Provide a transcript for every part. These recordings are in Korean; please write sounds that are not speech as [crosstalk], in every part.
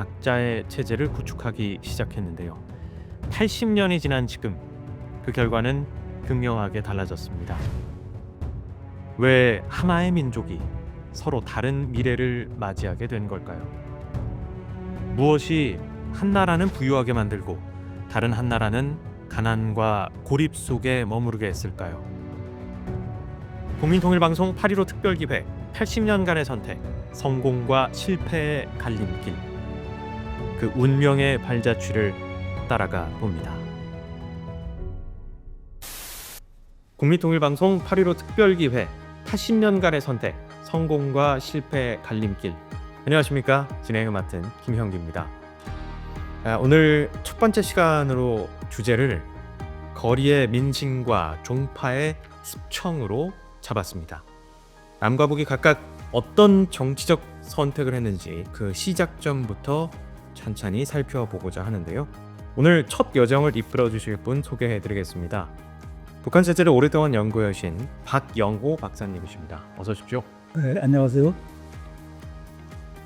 각자의 체제를 구축하기 시작했는데요. 80년이 지난 지금 그 결과는 극명하게 달라졌습니다. 왜 하나의 민족이 서로 다른 미래를 맞이하게 된 걸까요? 무엇이 한 나라는 부유하게 만들고 다른 한 나라는 가난과 고립 속에 머무르게 했을까요? 국민통일방송 8.15 특별기획 80년간의 선택 성공과 실패의 갈림길 그 운명의 발자취를 따라가 봅니다. 국민통일방송 8.15 특별기획 80년간의 선택 성공과 실패의 갈림길 안녕하십니까 진행을 맡은 김형기입니다. 아, 오늘 첫 번째 시간으로 주제를 거리의 민심과 종파의 습청으로 잡았습니다. 남과 북이 각각 어떤 정치적 선택을 했는지 그 시작점부터 천천히 살펴보고자 하는데요. 오늘 첫 여정을 이끌어 주실 분 소개해 드리겠습니다. 북한 체제를 오랫동안 연구하신 박영호 박사님이십니다. 어서 오십시오. 네, 안녕하세요.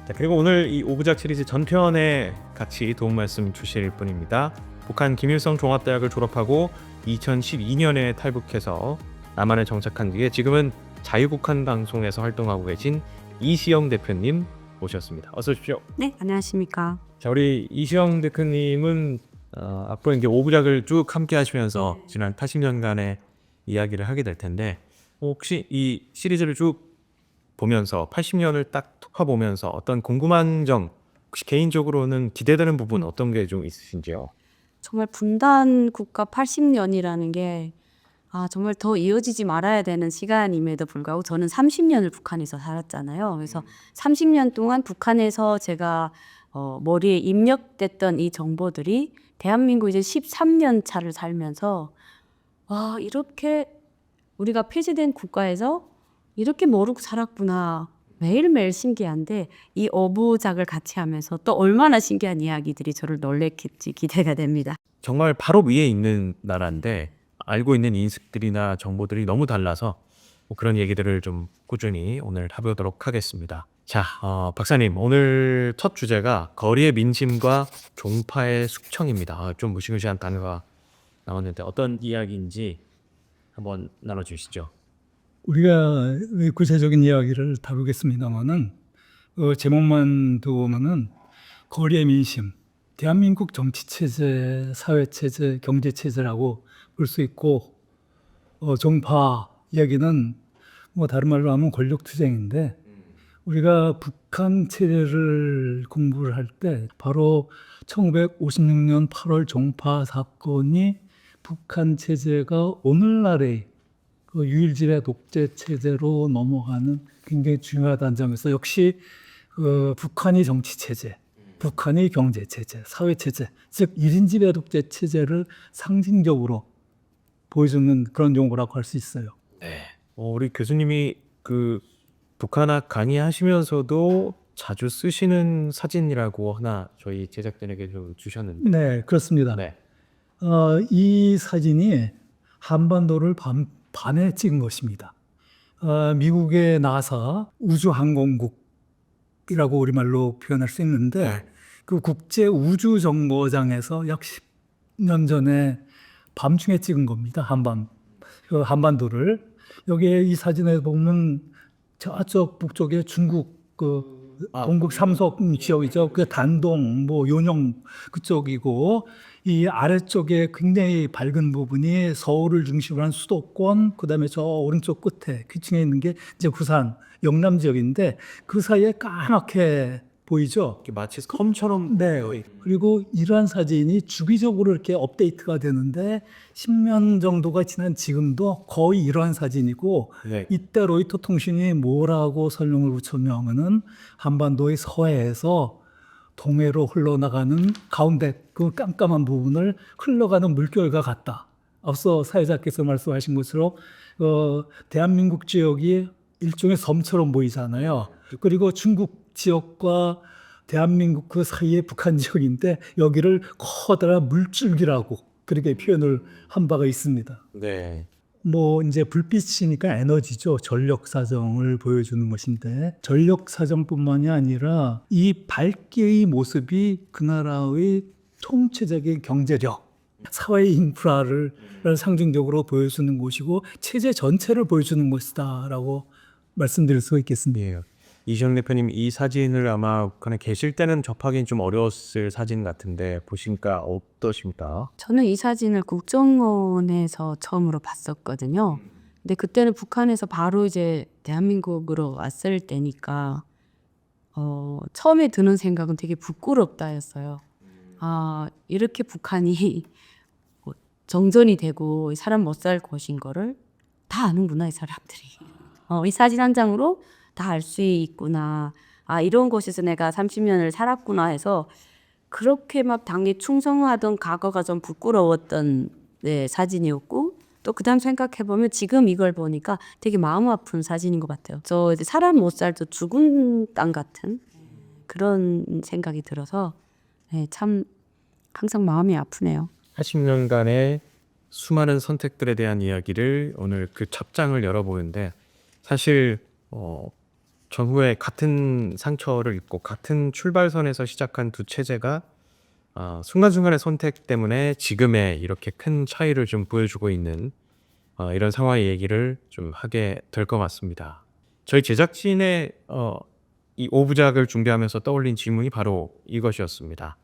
자, 그리고 오늘 이 오브작 시리즈 전편에 같이 도움 말씀 주실 분입니다. 북한 김일성 종합대학을 졸업하고 2012년에 탈북해서 남한에 정착한 뒤에 지금은 자유북한 방송에서 활동하고 계신 이시영 대표님 모셨습니다. 어서 오십시오. 네, 안녕하십니까. 자, 우리 이시영 대표님은 어, 앞으로 이제 오브작을 쭉 함께 하시면서 지난 80년간의 이야기를 하게 될 텐데 혹시 이 시리즈를 쭉 보면서 80년을 딱 톡화보면서 어떤 궁금한 점 혹시 개인적으로는 기대되는 부분 어떤 게 좀 있으신지요? 정말 분단 국가 80년이라는 게 아, 정말 더 이어지지 말아야 되는 시간임에도 불구하고 저는 30년을 북한에서 살았잖아요. 그래서 30년 동안 북한에서 제가 어, 머리에 입력됐던 이 정보들이 대한민국 이제 13년 차를 살면서 와, 이렇게 우리가 폐지된 국가에서 이렇게 모르고 살았구나. 매일매일 신기한데 이 어부작을 같이 하면서 또 얼마나 신기한 이야기들이 저를 놀랬겠지 기대가 됩니다. 정말 바로 위에 있는 나라인데 알고 있는 인식들이나 정보들이 너무 달라서 뭐 그런 얘기들을 좀 꾸준히 오늘 해보도록 하겠습니다. 자, 어, 박사님 오늘 첫 주제가 거리의 민심과 종파의 숙청입니다. 아, 좀 무시무시한 단어가 나왔는데 어떤 이야기인지 한번 나눠주시죠. 우리가 구체적인 이야기를 다루겠습니다만은 어, 제목만 두면은 거리의 민심, 대한민국 정치 체제, 사회 체제, 경제 체제라고 볼 수 있고 어, 종파 이야기는 뭐 다른 말로 하면 권력 투쟁인데 우리가 북한 체제를 공부를 할 때 바로 1956년 8월 종파 사건이 북한 체제가 오늘날의 그 유일지배 독재 체제로 넘어가는 굉장히 중요하다는 점에서 역시 그 북한이 정치 체제, 북한이 경제 체제, 사회 체제, 즉 1인 지배 독재 체제를 상징적으로 보여주는 그런 용어라고 할 수 있어요. 어, 우리 교수님이 그 북한학 강의하시면서도 자주 쓰시는 사진이라고 하나 저희 제작진에게 좀 주셨는데 네, 그렇습니다. 네. 어, 이 사진이 한반도를 밤, 밤에 찍은 것입니다. 어, 미국의 나사 우주항공국이라고 우리말로 표현할 수 있는데 네. 그 국제 우주 정거장에서 약 10년 전에 밤중에 찍은 겁니다. 한반 그 한반도를 여기에 이 사진에 보면 저쪽 북쪽에 중국 그 아, 동국 삼석 지역이죠. 그 단동, 뭐 요령 그쪽이고 이 아래쪽에 굉장히 밝은 부분이 서울을 중심으로 한 수도권, 그다음에 저 오른쪽 끝에 귀층에 있는 게 이제 부산 영남 지역인데 그 사이에 까맣게 보이죠. 마치 컴처럼 네. 그리고 이러한 사진이 주기적으로 이렇게 업데이트가 되는데 10년 정도가 지난 지금도 거의 이러한 사진이고 네. 이때 로이터 통신이 뭐라고 설명을 붙였냐면은 한반도의 서해에서 동해로 흘러나가는 가운데 그 깜깜한 부분을 흘러가는 물결과 같다. 앞서 사회자께서 말씀하신 것처럼 어, 대한민국 지역이 일종의 섬처럼 보이잖아요. 그리고 중국 지역과 대한민국 그 사이에 북한 지역인데 여기를 커다란 물줄기라고 그렇게 표현을 한 바가 있습니다. 네. 뭐 이제 불빛이니까 에너지죠. 전력 사정을 보여주는 것인데 전력 사정뿐만이 아니라 이 밝기의 모습이 그 나라의 통체적인 경제력, 사회 인프라를 상징적으로 보여주는 곳이고 체제 전체를 보여주는 것이다라고 말씀드릴 수 있겠습니다. 예. 이시영 대표님 이 사진을 아마 북한에 계실 때는 접하기는 좀 어려웠을 사진 같은데 보시니까 어떠십니까? 저는 이 사진을 국정원에서 처음으로 봤었거든요. 근데 그때는 북한에서 바로 이제 대한민국으로 왔을 때니까 어, 처음에 드는 생각은 되게 부끄럽다였어요. 아 이렇게 북한이 [laughs] 뭐 정전이 되고 사람 못살 곳인 거를 다 아는구나 이 사람들이. 어, 이 사진 한 장으로 다 알 수 있구나. 아 이런 곳에서 내가 30년을 살았구나 해서 그렇게 막 당에 충성하던 과거가 좀 부끄러웠던 네, 사진이었고 또 그다음 생각해 보면 지금 이걸 보니까 되게 마음 아픈 사진인 것 같아요. 저 이제 사람 못 살도 죽은 땅 같은 그런 생각이 들어서 네, 참 항상 마음이 아프네요. 80년간의 수많은 선택들에 대한 이야기를 오늘 그 첩장을 열어보는데 사실 어, 전후에 같은 상처를 입고 같은 출발선에서 시작한 두 체제가 어, 순간순간의 선택 때문에 지금의 이렇게 큰 차이를 좀 보여주고 있는 어, 이런 상황의 얘기를 좀 하게 될 것 같습니다. 저희 제작진의 어, 이 오부작을 준비하면서 떠올린 질문이 바로 이것이었습니다.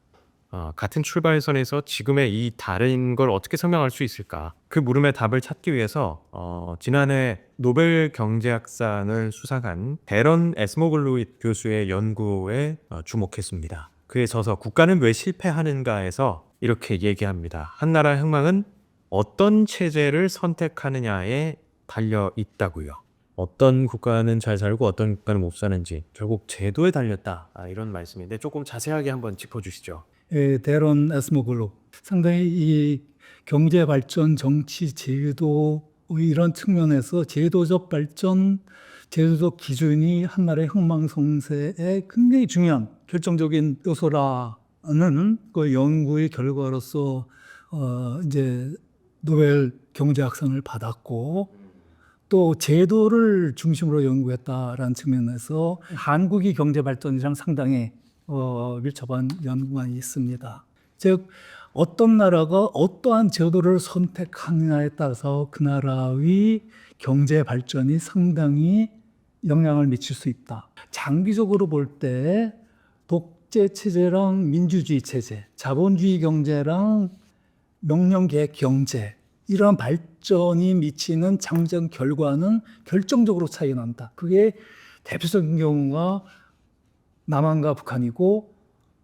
어, 같은 출발선에서 지금의 이 다른 걸 어떻게 설명할 수 있을까? 그 물음의 답을 찾기 위해서 어, 지난해 노벨 경제학상을 수상한 베런 에스모글루잇 교수의 연구에 어, 주목했습니다. 그의 저서 국가는 왜 실패하는가에서 이렇게 얘기합니다. 한 나라의 흥망은 어떤 체제를 선택하느냐에 달려 있다고요. 어떤 국가는 잘 살고 어떤 국가는 못 사는지 결국 제도에 달렸다 아, 이런 말씀인데 조금 자세하게 한번 짚어 주시죠. 예, 데런 에스모글로. 상당히 이 경제 발전, 정치, 제도 이런 측면에서 제도적 발전, 제도적 기준이 한 나라의 흥망성쇠에 굉장히 중요한 결정적인 요소라는 그 연구의 결과로서 어 이제 노벨 경제학상을 받았고 또 제도를 중심으로 연구했다라는 측면에서 한국의 경제 발전이랑 상당히 어, 밀접한 연구가 있습니다. 즉 어떤 나라가 어떠한 제도를 선택하느냐에 따라서 그 나라의 경제 발전이 상당히 영향을 미칠 수 있다. 장기적으로 볼 때 독재 체제랑 민주주의 체제, 자본주의 경제랑 명령계획 경제 이러한 발전이 미치는 장정 결과는 결정적으로 차이 난다. 그게 대표적인 경우가 남한과 북한이고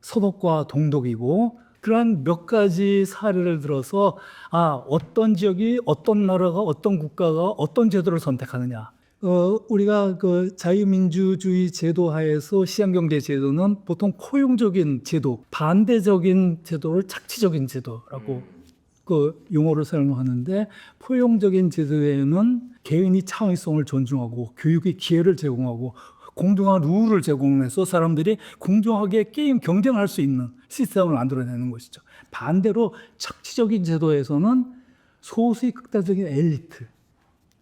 서독과 동독이고 그러한 몇 가지 사례를 들어서 아 어떤 지역이 어떤 나라가 어떤 국가가 어떤 제도를 선택하느냐. 어, 우리가 그 자유민주주의 제도 하에서 시장경제 제도는 보통 포용적인 제도, 반대적인 제도를 착취적인 제도라고 그 용어를 사용하는데 포용적인 제도에는 개인이 창의성을 존중하고 교육의 기회를 제공하고 공정한 룰을 제공해서 사람들이 공정하게 게임 경쟁할 수 있는 시스템을 만들어내는 것이죠. 반대로 착취적인 제도에서는 소수의 극단적인 엘리트,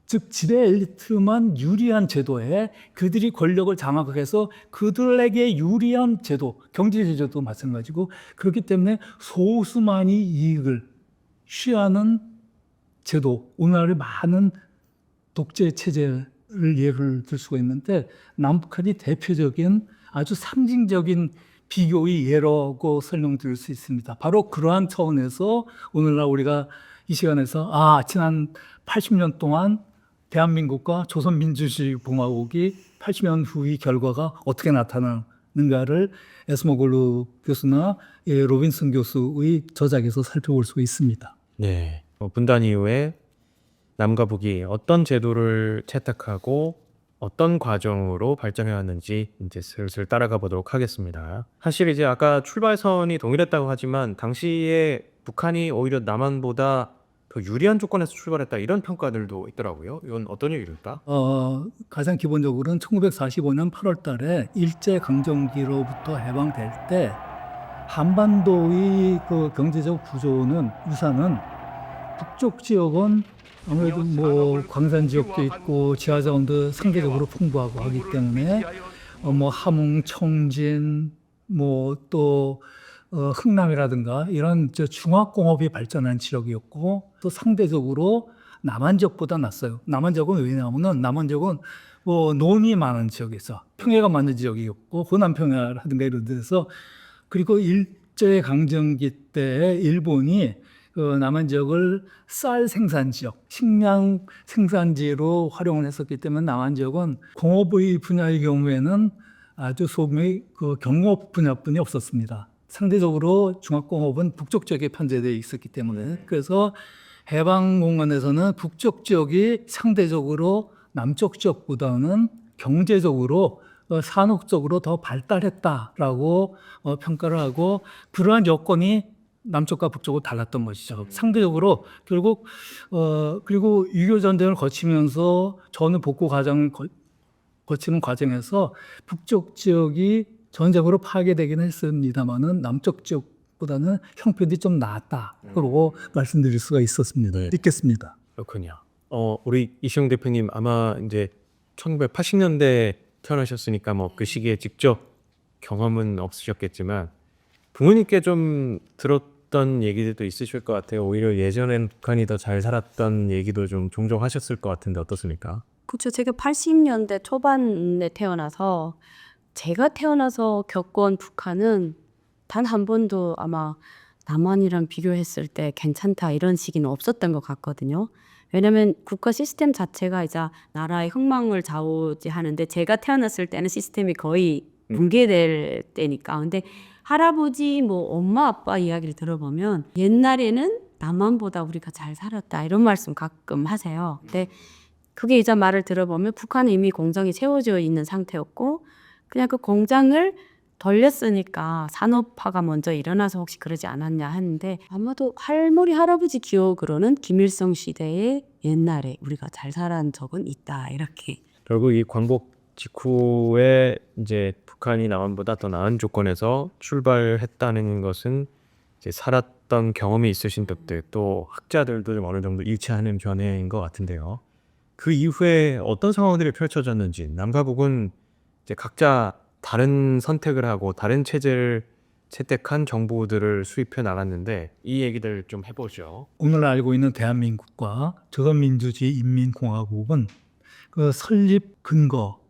즉 지배 엘리트만 유리한 제도에 그들이 권력을 장악해서 그들에게 유리한 제도, 경제 제도도 마찬가지고 그렇기 때문에 소수만이 이익을 취하는 제도, 오늘날의 많은 독재 체제 를 예를 들 수가 있는데 남북한이 대표적인 아주 상징적인 비교의 예라고 설명드릴 수 있습니다. 바로 그러한 차원에서 오늘날 우리가 이 시간에서 아 지난 80년 동안 대한민국과 조선민주주의 공화국이 80년 후의 결과가 어떻게 나타나는가를 에스모글루 교수나 예, 로빈슨 교수의 저작에서 살펴볼 수 있습니다. 네. 어, 분단 이후에 남과 북이 어떤 제도를 채택하고 어떤 과정으로 발전해 왔는지 이제 슬슬 따라가 보도록 하겠습니다. 사실 이제 아까 출발선이 동일했다고 하지만 당시에 북한이 오히려 남한보다 더 유리한 조건에서 출발했다 이런 평가들도 있더라고요. 이건 어떤 얘기일까? 어, 가장 기본적으로는 1945년 8월 달에 일제 강점기로부터 해방될 때 한반도의 그 경제적 구조는 우선은 북쪽 지역은 아무래도 뭐 광산 지역도 있고 지하 자원도 상대적으로 풍부하고 하기 때문에 어, 뭐 함흥, 청진, 뭐또 어, 흥남이라든가 이런 저 중화공업이 발전한 지역이었고 또 상대적으로 남한 지역보다 낫어요. 남한 지역은 왜냐하면은 남한 지역은 뭐 논이 많은 지역에서 평야가 많은 지역이었고 호남 평야라든가 이런 데서 그리고 일제 강점기 때 일본이 그 남한 지역을 쌀 생산 지역, 식량 생산지로 활용을 했었기 때문에 남한 지역은 공업의 분야의 경우에는 아주 소규모의 그 경업 분야뿐이 없었습니다. 상대적으로 중화공업은 북쪽 지역에 편제되어 있었기 때문에 그래서 해방공간에서는 북쪽 지역이 상대적으로 남쪽 지역보다는 경제적으로 어, 산업적으로 더 발달했다라고 어, 평가를 하고 그러한 여건이 남쪽과 북쪽은 달랐던 것이죠. 상대적으로 결국 어 그리고 6.25 전쟁을 거치면서 저는 복구 과정을 거, 거치는 과정에서 북쪽 지역이 전쟁으로 파괴되기는 했습니다만은 남쪽 지역보다는 형편이 좀 나았다. 그러고 말씀드릴 수가 있었습니다. 네. 있겠습니다. 그렇군요. 어, 우리 이시영 대표님 아마 이제 1980년대 태어나셨으니까 뭐 그 시기에 직접 경험은 없으셨겠지만 부모님께 좀 들었 던 얘기들도 있으실 것 같아요. 오히려 예전엔 북한이 더 잘 살았던 얘기도 좀 종종 하셨을 것 같은데 어떻습니까? 그렇죠. 제가 80년대 초반에 태어나서 제가 태어나서 겪은 북한은 단 한 번도 아마 남한이랑 비교했을 때 괜찮다 이런 시기는 없었던 것 같거든요. 왜냐하면 국가 시스템 자체가 이제 나라의 흥망을 좌우지하는데 제가 태어났을 때는 시스템이 거의 붕괴될 때니까. 근데 할아버지 뭐 엄마 아빠 이야기를 들어보면 옛날에는 남한보다 우리가 잘 살았다 이런 말씀 가끔 하세요. 근데 그게 이제 말을 들어보면 북한은 이미 공장이 채워져 있는 상태였고 그냥 그 공장을 돌렸으니까 산업화가 먼저 일어나서 혹시 그러지 않았냐 하는데 아마도 할머니 할아버지 기억으로는 김일성 시대에 옛날에 우리가 잘 살았던 적은 있다 이렇게 결국 이 광복 직후에 이제 북한이 남한보다 더 나은 조건에서 출발했다는 것은 이제 살았던 경험이 있으신 분들 또 학자들도 좀 어느 정도 일치하는 견해인 것 같은데요. 그 이후에 어떤 상황들이 펼쳐졌는지 남과 북은 이제 각자 다른 선택을 하고 다른 체제를 채택한 정보들을 수입해 나갔는데 이 얘기들 좀 해보죠. 오늘 알고 있는 대한민국과 조선민주주의 인민공화국은 그 설립 근거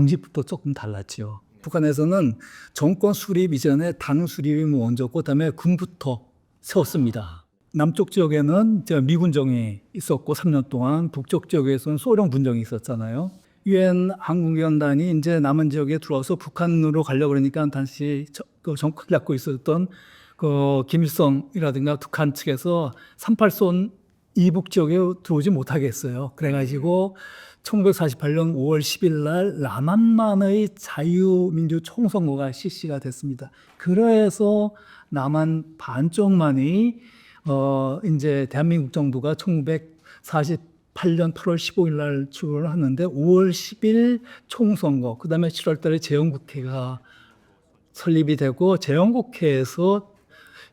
방식부터 조금 달랐지요. 북한에서는 정권 수립 이전에 당 수립이 먼저고 그다음에 군부터 세웠습니다. 남쪽 지역에는 이제 미군 정이 있었고 3년 동안 북쪽 지역에서는 소련 군정이 있었잖아요. 유엔 항공연단이 이제 남한 지역에 들어와서 북한으로 가려고 그러니까 다시 저- 그 정권 잡고 있었던 그 김일성이라든가 북한 측에서 38선 이북 지역에 들어오지 못하게 했어요. 그래가지고 1948년 5월 10일 날 남한만의 자유민주 총선거가 실시가 됐습니다. 그래서 남한 반쪽만이 어 이제 대한민국 정부가 1948년 8월 15일 날 출범을 하는데 5월 10일 총선거, 그다음에 7월 달에 재헌국회가 설립이 되고 재헌국회에서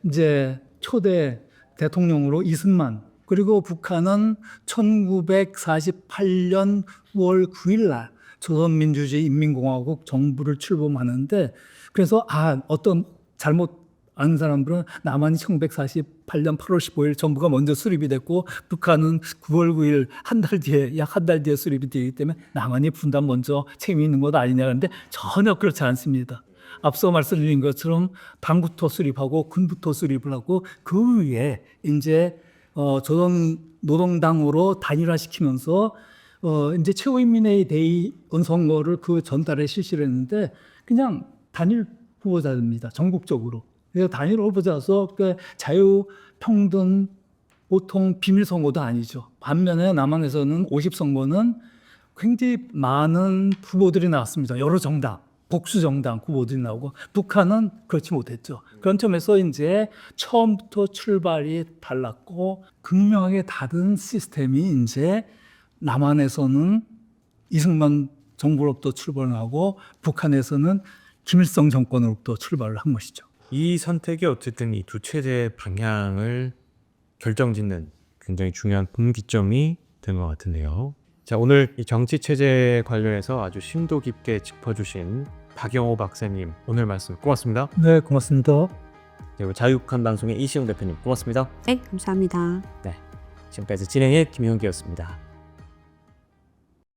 이제 초대 대통령으로 이승만 그리고 북한은 1948년 9월 9일 날 조선민주주의 인민공화국 정부를 출범하는데 그래서 아 어떤 잘못 아는 사람들은 남한이 1948년 8월 15일 정부가 먼저 수립이 됐고 북한은 9월 9일 한 달 뒤에 약 한 달 뒤에 수립이 되기 때문에 남한이 분단 먼저 책임이 있는 것 아니냐 하는데 전혀 그렇지 않습니다. 앞서 말씀드린 것처럼 당부터 수립하고 군부터 수립을 하고 그 위에 이제 어, 조선 노동당으로 단일화시키면서 어, 이제 최고인민회의 대의 선거를 그 전달에 실시를 했는데 그냥 단일 후보자입니다. 전국적으로. 그래서 단일 후보자서 그 자유, 평등, 보통 비밀 선거도 아니죠. 반면에 남한에서는 50 선거는 굉장히 많은 후보들이 나왔습니다. 여러 정당, 복수 정당 후보들이 나오고 북한은 그렇지 못했죠. 그런 점에서 이제 처음부터 출발이 달랐고 극명하게 다른 시스템이 이제 남한에서는 이승만 정부로부터 출발하고 북한에서는 김일성 정권으로부터 출발을 한 것이죠. 이 선택이 어쨌든 이 두 체제의 방향을 결정짓는 굉장히 중요한 분기점이 된 것 같은데요. 자 오늘 이 정치 체제 관련해서 아주 심도 깊게 짚어주신 박영호 박사님 오늘 말씀 고맙습니다. 네, 고맙습니다. 그리고 자유북한 방송의 이시영 대표님 고맙습니다. 네, 감사합니다. 지금까지 진행의 김현기였습니다.